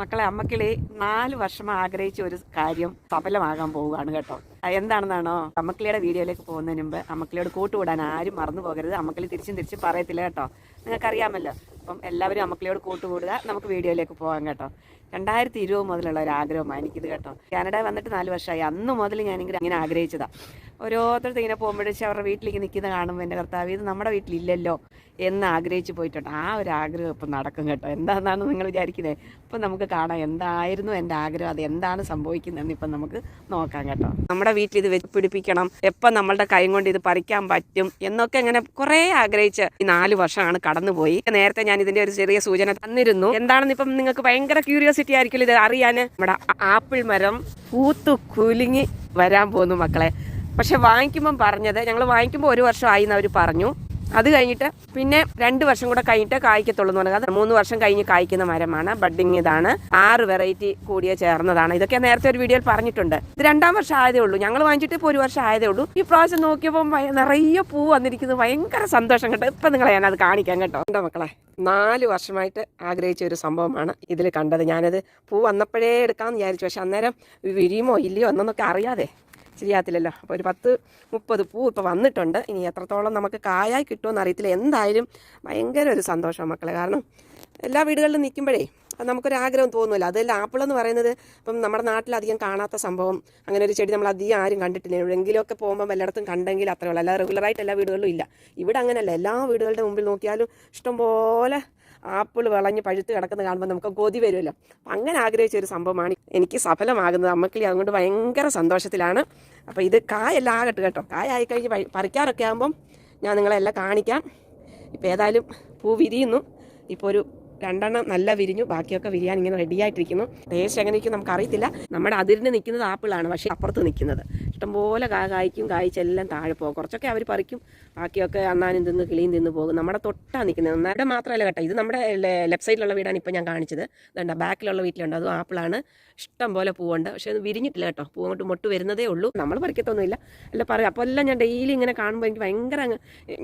മക്കളെ അമ്മക്കിളി നാല് വർഷം ആഗ്രഹിച്ച ഒരു കാര്യം സഫലമാകാൻ പോവുകയാണ് കേട്ടോ. എന്താണെന്നാണോ? അമ്മക്കിളിയുടെ വീഡിയോയിലേക്ക് പോകുന്നതിന് മുമ്പ് അമ്മക്കിളിയോട് കൂട്ടുകൂടാൻ ആരും മറന്നു പോകരുത്. അമ്മക്കിളി തിരിച്ചും തിരിച്ചും പറയത്തില്ല കേട്ടോ. നിങ്ങൾക്കറിയാമല്ലോ. അപ്പം എല്ലാവരും അമ്മക്കിളിയോട് കൂട്ടുകൂടുക. നമുക്ക് വീഡിയോയിലേക്ക് പോകാം കേട്ടോ. രണ്ടായിരത്തി ഇരുപത് മുതലുള്ള ഒരു ആഗ്രഹമാണ് എനിക്കിത് കേട്ടോ. കാനഡ വന്നിട്ട് നാല് വർഷമായി. അന്ന് മുതൽ ഞാനിങ്ങനെ അങ്ങനെ ആഗ്രഹിച്ചതാണ് ഓരോരുത്തർ ഇങ്ങനെ പോകുമ്പോഴേക്കും അവരുടെ വീട്ടിലേക്ക് നിൽക്കുന്ന കാണുമ്പോൾ എന്റെ കർത്താവ് ഇത് നമ്മുടെ വീട്ടിലില്ലല്ലോ എന്ന് ആഗ്രഹിച്ച് പോയിട്ടുണ്ട്. ആ ഒരു ആഗ്രഹം ഇപ്പം നടക്കും കേട്ടോ. എന്താണെന്നാണ് നിങ്ങൾ വിചാരിക്കുന്നത് ഇപ്പം നമുക്ക് കാണാം എന്തായിരുന്നു എന്റെ ആഗ്രഹം അത് എന്താണ് സംഭവിക്കുന്നതെന്ന് ഇപ്പം നമുക്ക് നോക്കാം കേട്ടോ. നമ്മുടെ വീട്ടിൽ ഇത് പിടിപ്പിക്കണം. എപ്പം നമ്മളുടെ കൈ കൊണ്ട് ഇത് പറിക്കാൻ പറ്റും എന്നൊക്കെ ഇങ്ങനെ കുറേ ആഗ്രഹിച്ച് ഈ നാല് വർഷമാണ് കടന്നുപോയി. നേരത്തെ ഞാൻ ഇതിന്റെ ഒരു ചെറിയ സൂചന തന്നിരുന്നു. എന്താണെന്ന് ഇപ്പം നിങ്ങൾക്ക് ഭയങ്കര ക്യൂരിയോസിറ്റി ആയിരിക്കും ഇത് അറിയാൻ നമ്മുടെ ആപ്പിൾ മരം പൂത്തു കുലുങ്ങി വരാൻ പോകുന്നു മക്കളെ. പക്ഷെ വാങ്ങിക്കുമ്പം പറഞ്ഞത് ഞങ്ങൾ വാങ്ങിക്കുമ്പോൾ ഒരു വർഷം ആയി എന്ന് അവർ പറഞ്ഞു. അത് കഴിഞ്ഞിട്ട് പിന്നെ രണ്ട് വർഷം കൂടെ കഴിഞ്ഞിട്ട് കായ്ക്കത്തുള്ളൂ എന്ന് പറഞ്ഞാൽ മൂന്ന് വർഷം കഴിഞ്ഞ് കായ്ക്കുന്ന മരമാണ്. ബഡ്ഡിങ് ഇതാണ്. ആറ് വെറൈറ്റി കൂടിയ ചേർന്നതാണ്. ഇതൊക്കെ നേരത്തെ ഒരു വീഡിയോയിൽ പറഞ്ഞിട്ടുണ്ട്. ഇത് രണ്ടാം വർഷം ആയതേ ഉള്ളൂ. ഞങ്ങൾ വാങ്ങിച്ചിട്ട് ഇപ്പോൾ ഒരു വർഷം ആയതേ ഉള്ളൂ. ഈ പ്രാവശ്യം നോക്കിയപ്പോൾ നിറയെ പൂ വന്നിരിക്കുന്നത് ഭയങ്കര സന്തോഷം കേട്ടോ. ഇപ്പം നിങ്ങളെ ഞാനത് കാണിക്കാം കേട്ടോ. ഉണ്ടോ മക്കളെ? നാല് വർഷമായിട്ട് ആഗ്രഹിച്ച ഒരു സംഭവമാണ് ഇതിൽ കണ്ടത്. ഞാനത് പൂ വന്നപ്പോഴേ എടുക്കാമെന്ന് വിചാരിച്ചു. പക്ഷെ അന്നേരം വിരിയുമോ ഇല്ലയോ എന്നൊക്കെ അറിയാതെ ശരിയാത്തില്ലല്ലോ അപ്പോൾ ഒരു പത്ത് മുപ്പത് പൂ ഇപ്പോൾ വന്നിട്ടുണ്ട്. ഇനി എത്രത്തോളം നമുക്ക് കായായി കിട്ടുമെന്ന് അറിയത്തില്ല. എന്തായാലും ഭയങ്കര ഒരു സന്തോഷം മക്കളെ. കാരണം എല്ലാ വീടുകളിലും നിൽക്കുമ്പോഴേ അത് നമുക്കൊരു ആഗ്രഹം തോന്നുമല്ലോ അതല്ല ആപ്പിൾ എന്ന് പറയുന്നത് ഇപ്പം നമ്മുടെ നാട്ടിൽ അധികം കാണാത്ത സംഭവം. അങ്ങനെ ഒരു ചെടി നമ്മൾ അധികം ആരും കണ്ടിട്ടില്ല. എവിടെയെങ്കിലുമൊക്കെ പോകുമ്പോൾ എല്ലായിടത്തും കണ്ടെങ്കിൽ അത്രേ ഉള്ളൂ. അല്ലാതെ റെഗുലറായിട്ട് എല്ലാ വീടുകളിലും ഇല്ല. ഇവിടെ അങ്ങനെയല്ല. എല്ലാ വീടുകളുടെ മുമ്പിൽ നോക്കിയാലും ഇഷ്ടംപോലെ ആപ്പിൾ വിളഞ്ഞ് പഴുത്ത് കിടക്കുന്ന കാണുമ്പോൾ നമുക്ക് കൊതി വരുമല്ലോ. അങ്ങനെ ആഗ്രഹിച്ച ഒരു സംഭവമാണ് എനിക്ക് സഫലമാകുന്നത്. അമ്മക്കിളി അതുകൊണ്ട് ഭയങ്കര സന്തോഷത്തിലാണ്. അപ്പോൾ ഇത് കായെല്ലാം ആകട്ടെ കേട്ടോ. കായ ആയിക്കഴിഞ്ഞ് പറിക്കാറൊക്കെ ആകുമ്പം ഞാൻ നിങ്ങളെല്ലാം കാണിക്കാം. ഇപ്പോൾ ഏതായാലും പൂ വിരിയുന്നു. ഇപ്പോൾ ഒരു രണ്ടെണ്ണം നല്ല വിരിഞ്ഞു ബാക്കിയൊക്കെ വിരിയാൻ ഇങ്ങനെ റെഡി ആയിട്ടിരിക്കുന്നു. ടേസ്റ്റ് എങ്ങനെയൊക്കെ നമുക്കറിയത്തില്ല. നമ്മുടെ അതിരിന് നിൽക്കുന്നത് ആപ്പിളാണ് പക്ഷേ അപ്പുറത്ത് നിൽക്കുന്നത്. ഇഷ്ടംപോലെ കാ കായ്ക്കും കായ്ച്ചെല്ലാം താഴെ പോകും. കുറച്ചൊക്കെ അവർ പറിക്കും. ബാക്കിയൊക്കെ അണ്ണാനും തിന്ന് കിളിയും തിന്ന് പോകും. നമ്മുടെ തൊട്ടാ നിൽക്കുന്നത്. നമ്മുടെ മാത്രമല്ല കേട്ടോ. ഇത് നമ്മുടെ ലെഫ്റ്റ് സൈഡിലുള്ള വീടാണ് ഇപ്പോൾ ഞാൻ കാണിച്ചത്. ഇതുണ്ട് ബാക്കിലുള്ള വീട്ടിലുണ്ട്. അതും ആപ്പിളാണ്. ഇഷ്ടം പോലെ പൂവുണ്ട്. പക്ഷേ അത് വിരിഞ്ഞിട്ടില്ല കേട്ടോ. പൂ അങ്ങോട്ട് മൊട്ട് വരുന്നതേ ഉള്ളൂ. നമ്മൾ പറിക്കത്തൊന്നുമില്ല. അല്ല പറയും. അപ്പോൾ എല്ലാം ഞാൻ ഡെയിലി ഇങ്ങനെ കാണുമ്പോൾ എനിക്ക് ഭയങ്കര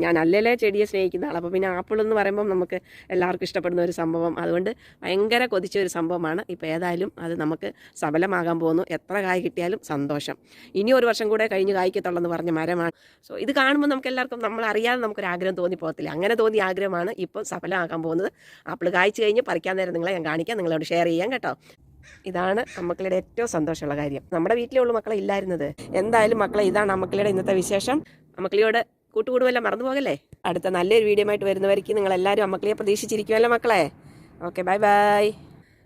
ഞാൻ അല്ലല്ലേ ചെടിയെ സ്നേഹിക്കുന്ന ആളപ്പം അപ്പോൾ പിന്നെ ആപ്പിൾ എന്ന് പറയുമ്പോൾ നമുക്ക് എല്ലാവർക്കും ഇഷ്ടപ്പെടുന്ന ഒരു സംഭവം. അതുകൊണ്ട് ഭയങ്കര കൊതിച്ച ഒരു സംഭവമാണ്. ഇപ്പോൾ ഏതായാലും അത് നമുക്ക് സഫലമാകാൻ പോകുന്നു. എത്ര കായ് കിട്ടിയാലും സന്തോഷം. ഇനി ഒരു വർഷം കൂടെ കഴിഞ്ഞ് കായ്ക്കത്തുള്ളെന്ന് പറഞ്ഞ മരമാണ്. സോ ഇത് കാണുമ്പോൾ നമുക്ക് എല്ലാവർക്കും നമ്മൾ അറിയാതെ നമുക്കൊരു ആഗ്രഹം തോന്നി പോകത്തില്ല അങ്ങനെ തോന്നിയ ആഗ്രഹമാണ് ഇപ്പോൾ സഫലമാകാൻ പോകുന്നത്. ആപ്പിൾ കായ്ച്ചു കഴിഞ്ഞ് പറിക്കാൻ നേരം നിങ്ങളെ ഞാൻ കാണിക്കാം. നിങ്ങളോട് ഷെയർ ചെയ്യാം കേട്ടോ. ഇതാണ് അമ്മക്കളുടെ ഏറ്റവും സന്തോഷമുള്ള കാര്യം. നമ്മുടെ വീട്ടിലേ ഉള്ളൂ മക്കളെ ഇല്ലായിരുന്നത്. എന്തായാലും മക്കളെ ഇതാണ് അമ്മക്കളുടെ ഇന്നത്തെ വിശേഷം. അമ്മക്കളിയോട് കൂട്ടുകൂടുമല്ല മറന്നു പോകല്ലേ? അടുത്ത നല്ലൊരു വീഡിയോ ആയിട്ട് വരുന്നവർക്ക് നിങ്ങൾ എല്ലാവരും അമ്മക്കളെ പ്രതീക്ഷിച്ചിരിക്കുമല്ലോ മക്കളെ. Okay bye bye